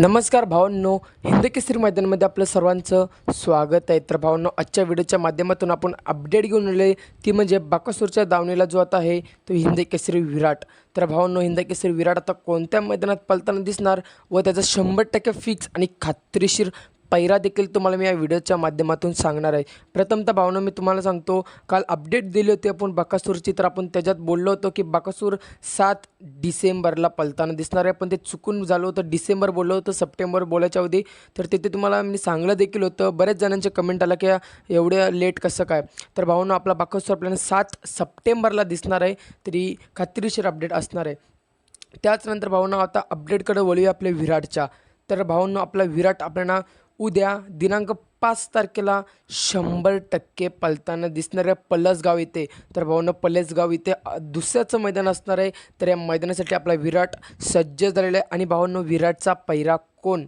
नमस्कार भावांनो हिंद केसरी मैदानामध्ये आपलं सर्वांचं स्वागत आहे. तर भावांनो आजच्या व्हिडिओच्या माध्यमातून आपण अपडेट घेऊन आले ती म्हणजे बाकासूरच्या दावणीला जो आता आहे तो हिंद केसरी विराट. तर भावांनो हिंद केसरी विराट आता कोणत्या मैदानात पलताना दिसणार व त्याचा शंभर टक्के फिक्स आणि खात्रीशीर पैरा देखील तुम्हाला मी या व्हिडिओच्या माध्यमातून सांगणार आहे. प्रथमतः भावना मी तुम्हाला सांगतो काल अपडेट दिली होती आपण बकासूरची तर आपण त्याच्यात बोललो होतो की बकासूर सात डिसेंबरला पलताना दिसणार आहे. पण ते चुकून झालं होतं. डिसेंबर बोललो होतं सप्टेंबर बोलायच्या अवधी तर तिथे तुम्हाला मी सांगलं देखील होतं. बऱ्याच जणांचे कमेंट आला की एवढ्या लेट कसं काय? तर भावना आपला बकासूर आपल्याला सात सप्टेंबरला दिसणार आहे. तरी खात्रीशीर अपडेट असणार आहे. त्याचनंतर भावना आता अपडेटकडे वळूया आपल्या विराटच्या. तर भावनं आपला विराट आपल्याला उद्या दिनांक पाच तारखेला शंभर टक्के पलताना दिसणाऱ्या पलसगाव इथे. तर भाऊनं पलसगाव इथे दुसऱ्याचं मैदान असणार आहे. तर या मैदानासाठी आपला विराट सज्ज झालेला आहे. आणि भावांनो विराटचा पैरा कोण?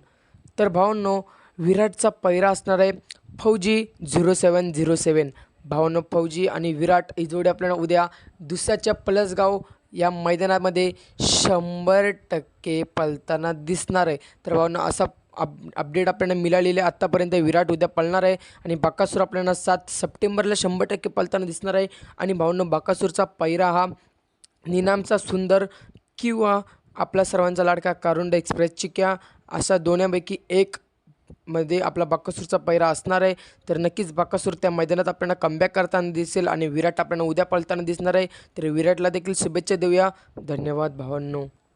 तर भावांनो विराटचा पैरा असणार आहे फौजी झिरो सेवन झिरो सेवन. भावांनो फौजी आणि विराट ही जोडी आपल्याला उद्या दुसऱ्याच्या पलसगाव या मैदानामध्ये शंभर टक्के पलताना दिसणार आहे. तर भावांनो असा अप अपडेट आपल्याला मिळालेले आहे. आत्तापर्यंत विराट उद्या पळणार आहे आणि बाकासूर आपल्याला सात सप्टेंबरला शंभर टक्के पळताना दिसणार आहे. आणि भाऊनं बाकासूरचा पैरा हा निनामचा सुंदर किंवा आपला सर्वांचा लाडका कारुंड एक्सप्रेस चिक्या अशा दोन्यापैकी एक मध्ये आपला बाकासूरचा पैरा असणार आहे. तर नक्कीच बाकासूर त्या मैदानात आपल्याला कमबॅक करताना दिसेल आणि विराट आपल्याला उद्या पळताना दिसणार आहे. तर विराटला देखील शुभेच्छा देऊया. धन्यवाद भावांनो.